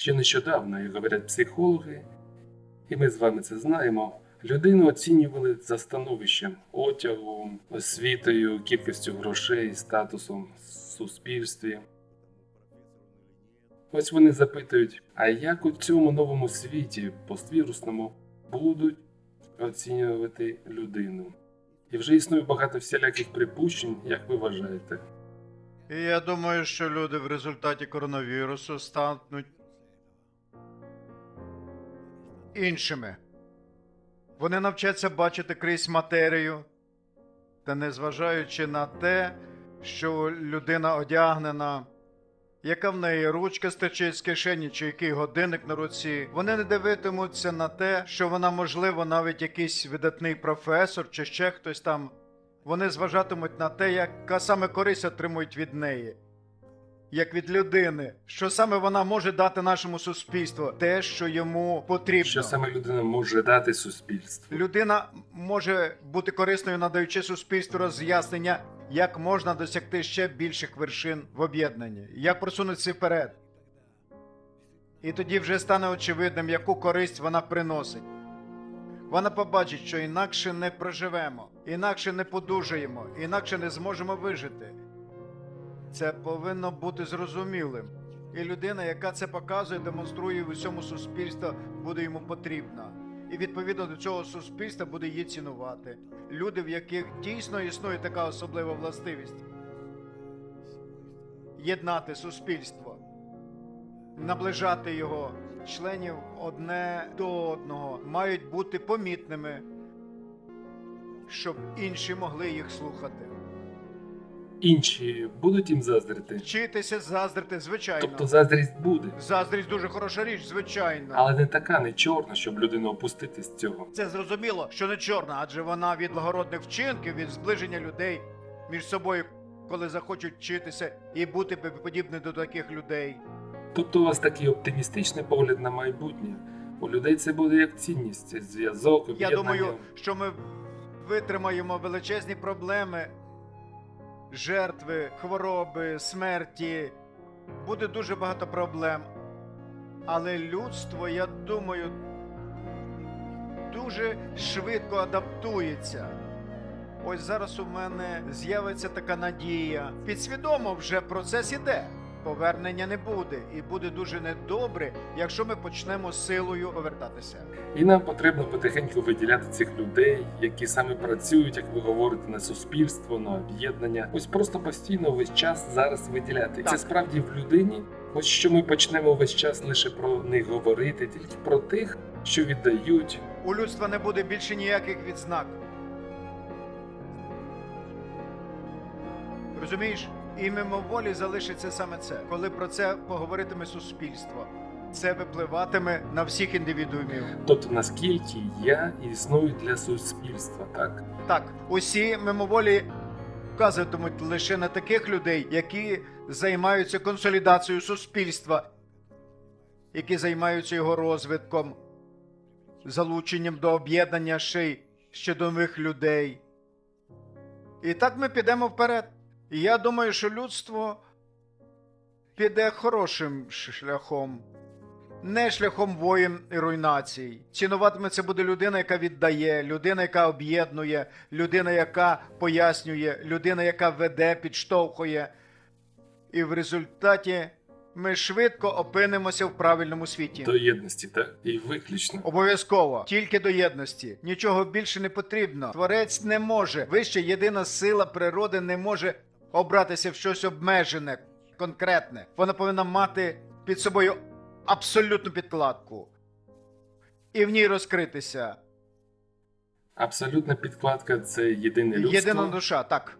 Ще нещодавно, як говорять психологи, і ми з вами це знаємо, людину оцінювали за становищем, одягом, освітою, кількістю грошей, статусом в суспільстві. Ось вони запитують, а як у цьому новому світі, поствірусному, будуть оцінювати людину? І вже існує багато всіляких припущень, як ви вважаєте. Я думаю, що люди в результаті коронавірусу стануть іншими. Вони навчаться бачити крізь матерію, та незважаючи на те, що людина одягнена, яка в неї ручка стирчить з кишені, чи який годинник на руці, вони не дивитимуться на те, що вона, можливо, навіть якийсь видатний професор чи ще хтось там. Вони зважатимуть на те, яка саме користь отримують від неї, як від людини, що саме вона може дати нашому суспільству, те, що йому потрібно. Що саме людина може дати суспільству? Людина може бути корисною, надаючи суспільству роз'яснення, як можна досягти ще більших вершин в об'єднанні, як просунутися вперед. І тоді вже стане очевидним, яку користь вона приносить. Вона побачить, що інакше не проживемо, інакше не подужаємо, інакше не зможемо вижити. Це повинно бути зрозумілим. І людина, яка це показує, демонструє в усьому суспільству, буде йому потрібна. І відповідно до цього суспільства буде її цінувати. Люди, в яких дійсно існує така особлива властивість єднати суспільство, наближати його членів одне до одного, мають бути помітними, щоб інші могли їх слухати. Інші будуть їм заздрити. Вчитися заздрити, звичайно. Тобто заздрість буде, Заздрість дуже хороша річ, звичайно. але не така, не чорна, щоб людину опустити з цього. Це зрозуміло, що не чорна, адже вона від благородних вчинків, від зближення людей між собою, коли захочуть вчитися і бути подібними до таких людей. Тобто у вас такий оптимістичний погляд на майбутнє. У людей це буде як цінність, зв'язок, Я думаю, що ми витримаємо величезні проблеми, жертви, хвороби, смерті. Буде дуже багато проблем. Але людство, я думаю, дуже швидко адаптується. Ось зараз у мене з'явиться така надія. Підсвідомо вже процес іде. Повернення не буде, і буде дуже недобре, якщо ми почнемо силою повертатися. І нам потрібно потихеньку виділяти цих людей, які саме працюють, як ви говорите, на суспільство, на об'єднання. Ось просто постійно весь час зараз виділяти. І Це справді в людині. Ось що ми почнемо весь час лише про них говорити, тільки про тих, що віддають. У людства не буде більше ніяких відзнак. Розумієш? І мимоволі залишиться саме це, коли про це поговоритиме суспільство. Це випливатиме на всіх індивідуумів. Тобто наскільки я існую для суспільства, так? Так, усі мимоволі вказуватимуть лише на таких людей, які займаються консолідацією суспільства, які займаються його розвитком, залученням до об'єднання ще й ще до нових людей. І так ми підемо вперед. І я думаю, що людство піде хорошим шляхом. Не шляхом воїн і руйнацій. Цінуватиме це буде людина, яка віддає, людина, яка об'єднує, людина, яка пояснює, людина, яка веде, підштовхує. І в результаті ми швидко опинимося в правильному світі. До єдності, так? І виключно. Обов'язково тільки до єдності. Нічого більше не потрібно. Творець не може. Вища єдина сила природи не може обратися в щось обмежене, конкретне. Вона повинна мати під собою абсолютну підкладку і в ній розкритися. Абсолютна підкладка це єдине людство. Єдина душа, так.